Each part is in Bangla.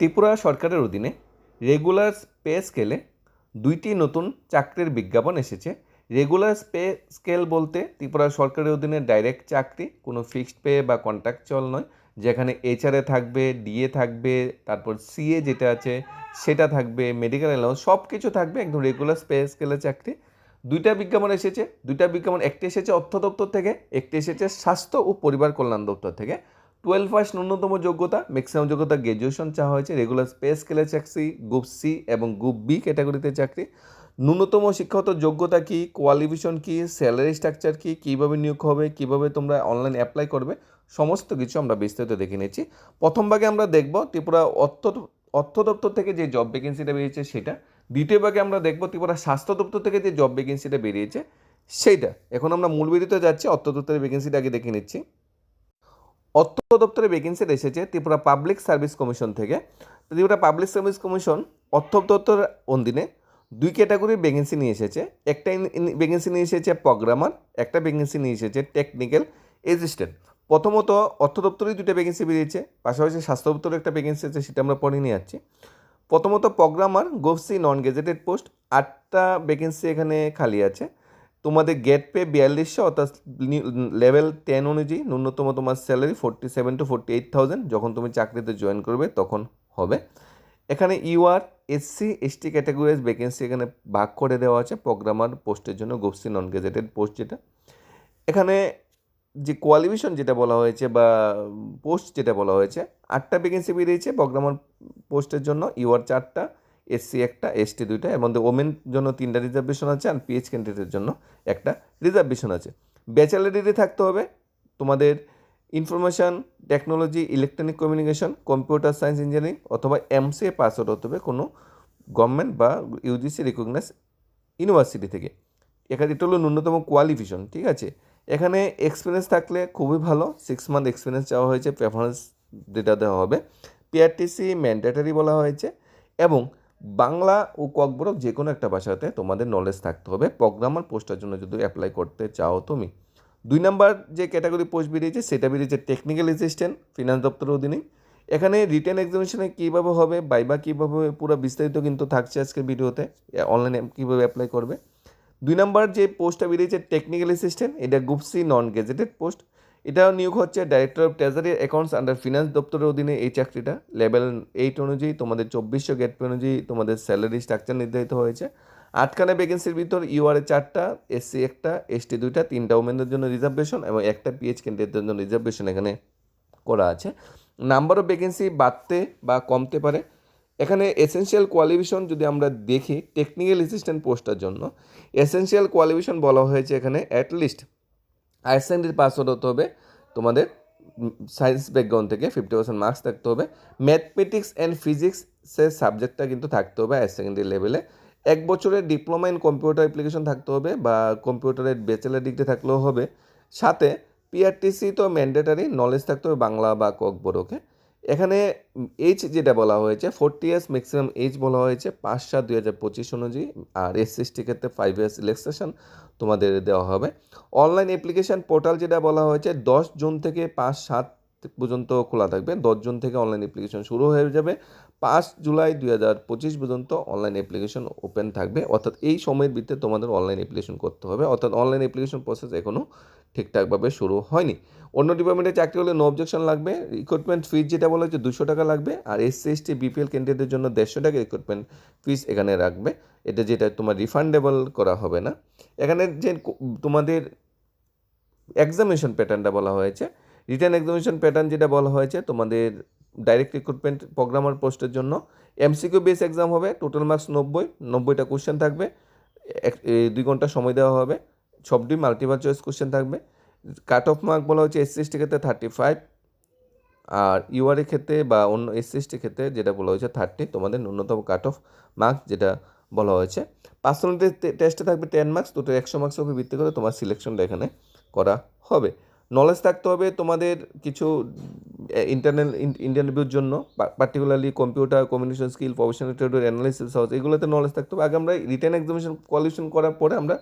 ত্রিপুরা সরকারের অধীনে রেগুলার পে স্কেলে দুইটি নতুন চাকরির বিজ্ঞাপন এসেছে। রেগুলার পে স্কেল বলতে ত্রিপুরা সরকারের অধীনে ডাইরেক্ট চাকরি, কোনো ফিক্সড পে বা কন্ট্রাকচুয়াল নয়। যেখানে এইচআরএ থাকবে ডিএ থাকবে, তারপর সিএ যেটা আছে সেটা থাকবে মেডিকেল অ্যালাউন্স সব কিছু থাকবে একদম রেগুলার পে স্কেলের চাকরি। দুইটা বিজ্ঞাপন এসেছে। দুইটা বিজ্ঞাপন, একটি এসেছে অর্থ দপ্তর থেকে, একটি এসেছে স্বাস্থ্য ও পরিবার কল্যাণ দপ্তর থেকে। টুয়েলভ পাস ন্যূনতম যোগ্যতা ম্যাক্সিমাম যোগ্যতা গ্র্যাজুয়েশন চাওয়া হয়েছে রেগুলার পে স্কেলের চাকরি গ্রুপ সি এবং গ্রুপ বি ক্যাটাগরিতে চাকরি। ন্যূনতম শিক্ষাগত যোগ্যতা কী কোয়ালিফিকেশন কি স্যালারি স্ট্রাকচার কী, কীভাবে নিয়োগ হবে, কীভাবে তোমরা অনলাইন অ্যাপ্লাই করবে, সমস্ত কিছু আমরা বিস্তারিত দেখে নিচ্ছি। প্রথম ভাগে আমরা দেখব ত্রিপুরা অর্থ অর্থ দপ্তর থেকে যে জব ভ্যাকেন্সিটা বেরিয়েছে সেটা। দ্বিতীয় ভাগে আমরা দেখব ত্রিপুরা স্বাস্থ্য দপ্তর থেকে যে জব ভ্যাকেন্সিটা বেরিয়েছে, সেইটা। এখন আমরা মূল বিরতিতে যাচ্ছি, অর্থ দপ্তরের ভ্যাকেন্সিটা আগে দেখে নিচ্ছি। অর্থ দপ্তরে ভ্যাকেন্সি এসেছে ত্রিপুরা পাবলিক সার্ভিস কমিশন থেকে। ত্রিপুরা পাবলিক সার্ভিস কমিশন অর্থ দপ্তরের অধীনে দুই ক্যাটাগরির ভ্যাকেন্সি নিয়ে এসেছে। একটা ভ্যাকেন্সি নিয়ে এসেছে প্রোগ্রামার একটা ভ্যাকেন্সি নিয়ে এসেছে টেকনিক্যাল অ্যাসিস্ট্যান্ট প্রথমত অর্থ দপ্তরেই দুটো ভ্যাকেন্সি বেরিয়েছে, পাশাপাশি স্বাস্থ্য দপ্তরে একটা ভ্যাকেন্সি আছে, সেটা আমরা পরে নিয়ে যাচ্ছি। প্রথমত প্রোগ্রামার গোভসি নন গেজেটেড পোস্ট আটটা ভ্যাকেন্সি এখানে খালি আছে। তোমাদের গেট পে বিয়াল্লিশশো, অর্থাৎ লেভেল টেন অনুযায়ী ন্যূনতম তোমার salary forty seven to forty eight thousand যখন তুমি চাকরিতে জয়েন করবে তখন হবে। এখানে UR SC ST categories vacancy এখানে ভাগ করে দেওয়া আছে প্রোগ্রামার পোস্টের জন্য গোপসি নন গেজেটেড পোস্ট যেটা। এখানে যে কোয়ালিফিকেশন যেটা বলা হয়েছে বা পোস্ট যেটা বলা হয়েছে, আটটা ভ্যাকেন্সি বেরিয়েছে প্রোগ্রামার পোস্টের জন্য ইউআর চারটা এসসি একটা এসটি দুইটা, এর মধ্যে ওমেন জন্য তিনটা রিজার্ভেশন আছে আর পিএইচ ক্যান্ডিডেটের জন্য একটা রিজার্ভেশন আছে। ব্যাচেলার ডিগ্রি থাকতে হবে, তোমাদের information technology electronic communication computer science engineering অথবা এমসিএ পাস আউট হতে হবে কোনো গভর্নমেন্ট বা ইউজিসি রিকগনাইজ ইউনিভার্সিটি থেকে। এখানে এটা হলো ন্যূনতম কোয়ালিফিকেশন ঠিক আছে? এখানে এক্সপিরিয়েন্স থাকলে খুবই ভালো সিক্স মান্থ এক্সপিরিয়েন্স চাওয়া হয়েছে প্রেফারেন্স যেটা দেওয়া হবে। পিআরটিসি ম্যান্ডেটারি বলা হয়েছে এবং বাংলা ও ককবরক যে কোনো একটা ভাষাতে তোমাদের নলেজ থাকতে হবে। প্রোগ্রামার পোস্টের জন্য যদি অ্যাপ্লাই করতে চাও তুমি। দুই নাম্বার যে ক্যাটাগরি পোস্ট বেরিয়েছে, সেটা বেরিয়েছে টেকনিক্যাল অ্যাসিস্ট্যান্ট ফিনান্স দপ্তরের অধীনে। এখানে রিটেন এক্সামিনেশনে কীভাবে হবে বাইবা কীভাবে পুরো বিস্তারিত কিন্তু থাকছে আজকের ভিডিওতে। অনলাইনে কীভাবে অ্যাপ্লাই করবে। দুই নাম্বার যে পোস্টটা বেরিয়েছে টেকনিক্যাল অ্যাসিস্ট্যান্ট এটা group C non gazetted post এটাও নিয়োগ হচ্ছে director of treasury accounts under finance দপ্তরের অধীনে এই চাকরিটা। লেভেল এইট অনুযায়ী তোমাদের চব্বিশশো গেট পে অনুযায়ী তোমাদের স্যালারি স্ট্রাকচার নির্ধারিত হয়েছে। আটখানা ভ্যাকেন্সির ভিতর ইউআরএ চারটা এসসি একটা এসটি দুইটা, তিনটা ওমেনদের জন্য রিজার্ভেশন এবং একটা পিএইচ ক্যান্ডিডেটদের জন্য রিজার্ভেশন এখানে করা আছে। নাম্বার অফ ভ্যাকেন্সি বাড়তে বা কমতে পারে। এখানে এসেনশিয়াল কোয়ালিফিকেশন যদি আমরা দেখি টেকনিক্যাল অ্যাসিস্ট্যান্ট পোস্টের জন্য এসেনশিয়াল কোয়ালিফিকেশন বলা হয়েছে এখানে at least higher secondary pass out হতে হবে, তোমাদের সায়েন্স ব্যাকগ্রাউন্ড থেকে ফিফটি পার্সেন্ট মার্কস থাকতে হবে। ম্যাথমেটিক্স অ্যান্ড ফিজিক্সের সাবজেক্টটা কিন্তু থাকতে হবে হায়ার সেকেন্ডারি লেভেলে এক বছরের ডিপ্লোমা ইন কম্পিউটার অ্যাপ্লিকেশন থাকতে হবে বা কম্পিউটারের ব্যাচেলার ডিগ্রি থাকলেও হবে। সাথে পিআরটিসি তো ম্যান্ডেটারি নলেজ থাকতে হবে বাংলা বা ককবরকে এখানে এইজ যেটা বলা হয়েছে ফোরটি ইয়ার্স ম্যাক্সিমাম এইজ বলা হয়েছে, পাঁচ সাত দুই হাজার পঁচিশ অনুযায়ী, আর এস এসটি ক্ষেত্রে ফাইভ ইয়ার্স রিল্যাক্সেশন তোমাদের দেওয়া হবে। অনলাইন অ্যাপ্লিকেশান পোর্টাল যেটা বলা হয়েছে, দশ জুন থেকে পাঁচ সাত পর্যন্ত খোলা থাকবে। দশ জুন থেকে অনলাইন অ্যাপ্লিকেশন শুরু হয়ে যাবে। পাঁচ জুলাই দুই হাজার পঁচিশ পর্যন্ত অনলাইন অ্যাপ্লিকেশন ওপেন থাকবে। অর্থাৎ এই সময়ের ভিত্তিতে তোমাদের অনলাইন অ্যাপ্লিকেশন করতে হবে। অর্থাৎ অনলাইন অ্যাপ্লিকেশন প্রসেস এখনও ঠিকঠাকভাবে শুরু হয়নি। অন্য ডিপার্টমেন্টে চাকরি হলে নো অবজেকশন লাগবে। রিক্রুটমেন্ট ফিজ যেটা বলা হচ্ছে দুশো টাকা লাগবে আর এসসি এসটি বিপিএল ক্যান্ডিডেটের জন্য দেড়শো টাকা রিক্রুটমেন্ট ফিজ এখানে রাখবে। এটা যেটা তোমার রিফান্ডেবল করা হবে না। এখানে যে তোমাদের এক্সামিনেশন প্যাটার্নটা বলা হয়েছে। রিটার্ন এক্সামিনেশন প্যাটার্ন যেটা বলা হয়েছে তোমাদের ডাইরেক্ট রিক্রুটমেন্ট প্রোগ্রামার পোস্টের জন্য। এমসিকিউ বেস এক্সাম হবে টোটাল মার্কস নব্বই, নব্বইটা কোশ্চেন থাকবে। এক দুই ঘণ্টা সময় দেওয়া হবে। সবটি মাল্টিপাল চয়েস কোশ্চেন থাকবে। কাট অফ মার্ক বলা হচ্ছে এসসি ক্ষেত্রে থার্টি ফাইভ আর ইউআরের ক্ষেত্রে বা অন্য এসসি ক্ষেত্রে যেটা বলা হয়েছে থার্টি তোমাদের ন্যূনতম কাট অফ মার্কস যেটা বলা হয়েছে। পার্সোনালিটি টেস্টে থাকবে টেন মার্কস দুটো একশো মার্কসের উপর ভিত্তি করে তোমার সিলেকশনটা এখানে করা হবে। নলেজ থাকতে হবে তোমাদের কিছু ইন্টারনাল ইন্টারভিউর জন্য particularly computer communication skill professional ট্রেডের analysis house এগুলোতে নলেজ থাকতে হবে। আগে আমরা রিটার্ন এক্সামিনেশন কোয়ালিফিকেশন করার পরে আমরা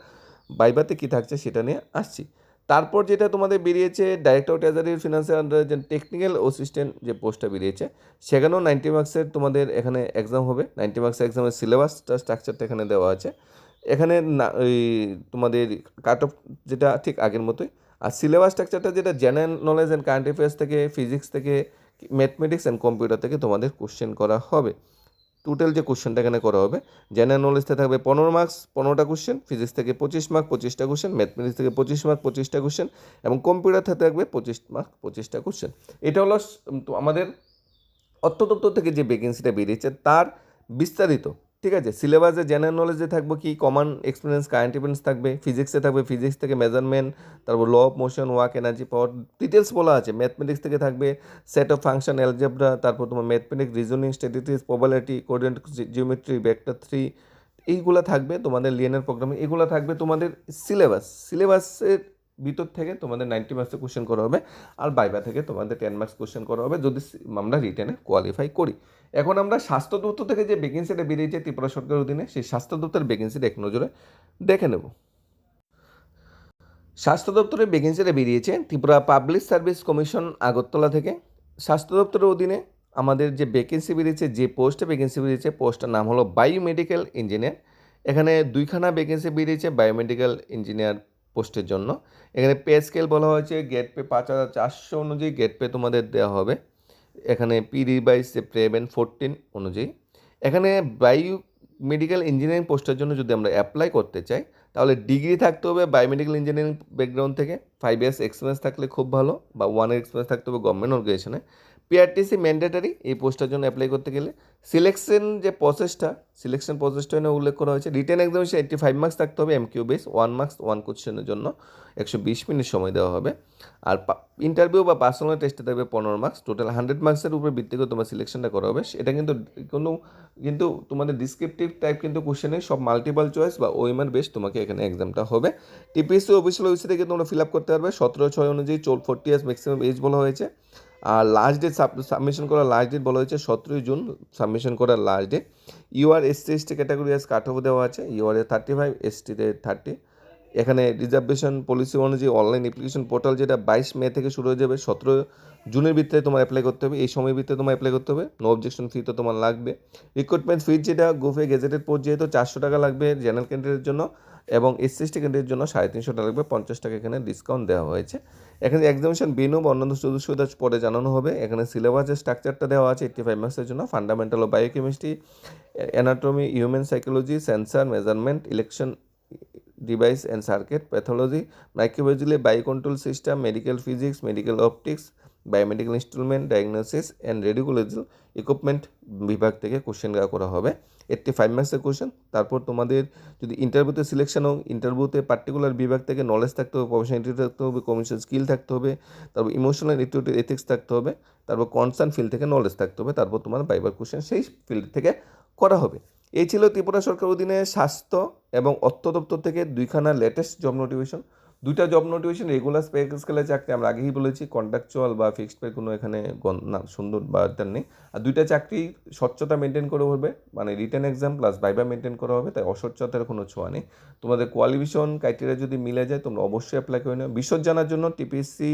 বাইবাতে কী থাকছে সেটা নিয়ে আসছি। তারপর যেটা তোমাদের বেরিয়েছে ডাইরেক্টর ট্রেজারি ফিনান্সিয়াল যে টেকনিক্যাল অ্যাসিস্ট্যান্ট যে পোস্টটা বেরিয়েছে, সেখানেও নাইনটি মার্কসের তোমাদের এখানে এক্সাম হবে। নাইনটি মার্কসের এক্সামের সিলেবাসটা স্ট্রাকচারটা এখানে দেওয়া আছে। এখানে না, ওই তোমাদের কাট অফ যেটা ঠিক আগের মতোই। আর সিলেবাস স্ট্রাকচারটা যেটা general knowledge and current affairs থেকে ফিজিক্স থেকে ম্যাথমেটিক্স অ্যান্ড কম্পিউটার থেকে তোমাদের কোশ্চেন করা হবে। টোটাল যে কোশ্চেনটা এখানে করা হবে জেনারেল নলেজতে থাকবে পনেরো মার্কস পনেরোটা কোশ্চেন ফিজিক্স থেকে পঁচিশ মার্ক পঁচিশটা কোশ্চেন ম্যাথমেটিক্স থেকে পঁচিশ মার্ক পঁচিশটা কোশ্চেন এবং কম্পিউটার থেকে থাকবে পঁচিশ মার্ক পঁচিশটা কোশ্চেন এটা হলো আমাদের অর্থ দপ্তর থেকে যে ভ্যাকেন্সিটা বেরিয়েছে, তার বিস্তারিত ঠিক আছে সিলেবাসে জেনারেল নলেজে থাকবে কি কমন এক্সপিরিয়েন্স কারেন্ট ইভেন্টস থাকবে ফিজিক্সে থাকবে ফিজিক্স থেকে মেজারমেন্ট তারপর law of motion work energy power details বলা আছে ম্যাথমেটিক্স থেকে থাকবে সেট অফ ফাংশন অ্যালজেব্রা তারপর তোমার mathematics reasoning statistics probability coordinate geometry vector three এইগুলো থাকবে তোমাদের লিয়েনের প্রোগ্রামে এগুলো থাকবে তোমাদের সিলেবাস সিলেবাসের ভিতর থেকে তোমাদের নাইনটি মার্কসের কোশ্চেন করা হবে, আর বাইবা থেকে তোমাদের টেন মার্কস কোশ্চেন করা হবে, যদি আমরা রিটেনে কোয়ালিফাই করি। এখন আমরা স্বাস্থ্য দপ্তর থেকে যে ভ্যাকেন্সিটা বেরিয়েছে ত্রিপুরা সরকারের অধীনে, সেই স্বাস্থ্য দপ্তরের ভ্যাকেন্সিটা এক নজরে দেখে নেব। স্বাস্থ্য দপ্তরের ভ্যাকেন্সিটা বেরিয়েছে Tripura public service commission Agartala থেকে। স্বাস্থ্য দপ্তরের অধীনে আমাদের যে ভ্যাকেন্সি বেরিয়েছে, যে পোস্টে ভ্যাকেন্সি বেরিয়েছে পোস্টটার নাম হলো বায়োমেডিক্যাল ইঞ্জিনিয়ার এখানে দুইখানা ভ্যাকেন্সি বেরিয়েছে বায়োমেডিক্যাল ইঞ্জিনিয়ার পোস্টের জন্য। এখানে পে স্কেল বলা হয়েছে গেট পে পাঁচ হাজার চারশো অনুযায়ী গেট পে তোমাদের দেওয়া হবে। এখানে পি বাইশ সেভেন ফোরটিন অনুযায়ী। এখানে বায়ু মেডিকেল ইঞ্জিনিয়ারিং পোস্টের জন্য যদি আমরা অ্যাপ্লাই করতে চাই, তাহলে ডিগ্রি থাকতে হবে বায়োমেডিক্যাল ইঞ্জিনিয়ারিং ব্যাকগ্রাউন্ড থেকে। ফাইভ ইয়ার্স এক্সপিরিয়েন্স থাকলে খুব ভালো বা ওয়ান ইয়ার এক্সপিরিয়েন্স থাকতে হবে গভর্নমেন্ট অর্গানাইজেশনে পিআরটিসি ম্যান্ডেটারি এই পোস্টের জন্য অ্যাপ্লাই করতে গেলে সিলেকশন যে প্রসেসটা সিলেকশন প্রসেসটা এখানে উল্লেখ করা হয়েছে। Written examination eighty five marks থাকতে হবে MCQ base one marks one কোশ্চেনের জন্য একশো বিশ মিনিট সময় দেওয়া হবে। আর ইন্টারভিউ বা পার্সোনাল টেস্টে থাকবে পনেরো মার্কস টোটাল হান্ড্রেড মার্কসের উপর ভিত্তি করে তোমার সিলেকশনটা করা হবে। এটা কিন্তু কোনো, কিন্তু তোমাদের ডিসক্রিপটিভ টাইপ কিন্তু কোশ্চেনে সব মাল্টিপাল চয়েস বা ওয়েমার বেস তোমাকে এখানে এক্সামটা হবে। টিপিএসসি অফিসিয়াল ওয়েবসাইট থেকে তোমরা ফিল আপ করতে পারবে। সতেরো ছয় অনুযায়ী চোল ফোর্টি ইয়ার্স ম্যাক্সিমাম এজ বলা হয়েছে। আর লাস্ট ডেট সাবমিশন করার লাস্ট ডেট বলা হয়েছে সতেরোই জুন সাবমিশন করার last date UR SC ST categories cut দেওয়া আছে। ইউআর থার্টি ফাইভ এসটিতে থার্টি এখানে রিজার্ভেশন পলিসি অনুযায়ী অনলাইন অ্যাপ্লিকেশন পোর্টাল যেটা বাইশ মে থেকে শুরু হয়ে যাবে, সতেরো জুনের ভিতরে তোমার অ্যাপ্লাই করতে হবে। এই সময়ের ভিতরে তোমার অ্যাপ্লাই করতে হবে। নো অবজেকশন ফি তো তোমার লাগবে। রিক্রুটমেন্ট ফি যেটা গুফে গেজেটেড পোস্ট যেহেতু চারশো টাকা লাগবে জেনারেল ক্যান্ডিডেটের জন্য এবং এসসি এসটি ক্যান্ডিডেটের জন্য সাড়ে তিনশো টাকা লাগবে। পঞ্চাশ টাকা এখানে ডিসকাউন্ট দেওয়া হয়েছে। এখানে এক্সামিশন বেনু বা অন্যান্য সুযোগ পরে জানানো হবে। এখানে সিলেবাসের স্ট্রাকচারটা দেওয়া আছে এইটটি ফাইভ মার্কসের জন্য। Fundamental of biochemistry anatomy human psychology sensor measurement election device and circuit pathology microbiology biocontrol system medical physics medical optics biomedical instrument diagnosis and radiological equipment বিভাগ থেকে কোশ্চেন করা হবে। এইটটি ফাইভ মার্কসের কোশ্চেন তারপর তোমাদের যদি ইন্টারভিউতে সিলেকশন হোক ইন্টারভিউতে পার্টিকুলার বিভাগ থেকে নলেজ থাকতে হবে প্রফেশনাল থাকতে হবে কমিউনিকেশন স্কিল থাকতে হবে, তারপর ইমোশনাল অ্যাটিটিউড এথিক্স থাকতে হবে, তারপর কনসার্ন ফিল্ড থেকে নলেজ থাকতে হবে, তারপর তোমার বাইবার কোশ্চেন সেই ফিল্ড থেকে করা হবে। এই ছিল ত্রিপুরা সরকার অধীনে স্বাস্থ্য এবং অর্থ দপ্তর থেকে দুইখানা লেটেস্ট জব নোটিফিকেশন দুইটা জব নোটিফিকেশন রেগুলার পে স্কেলে চাকরি আমরা আগেই বলেছি কন্ট্রাকচুয়াল বা ফিক্সড পে কোনো এখানে না, সুন্দর বা নেই। আর দুইটা চাকরি স্বচ্ছতা মেনটেন করে হবে মানে written exam plus viva maintain করা হবে, তাই অস্বচ্ছতার কোনো ছোঁয়া নেই। তোমাদের কোয়ালিফিকেশন ক্রাইটেরিয়া যদি মিলে যায়, তোমরা অবশ্যই অ্যাপ্লাই করে নেবে বিশদ জানার জন্য TPSC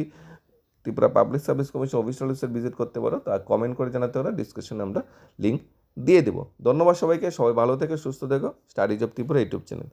Tripura public service commission official website visit করতে পারো, তা কমেন্ট করে জানাতে পারো ডিসক্রিপশনে আমরা লিঙ্ক দিয়ে দেবো। ধন্যবাদ সবাইকে, সবাই ভালো থেকে, সুস্থ থেকো। Studies of Tripura YouTube channel.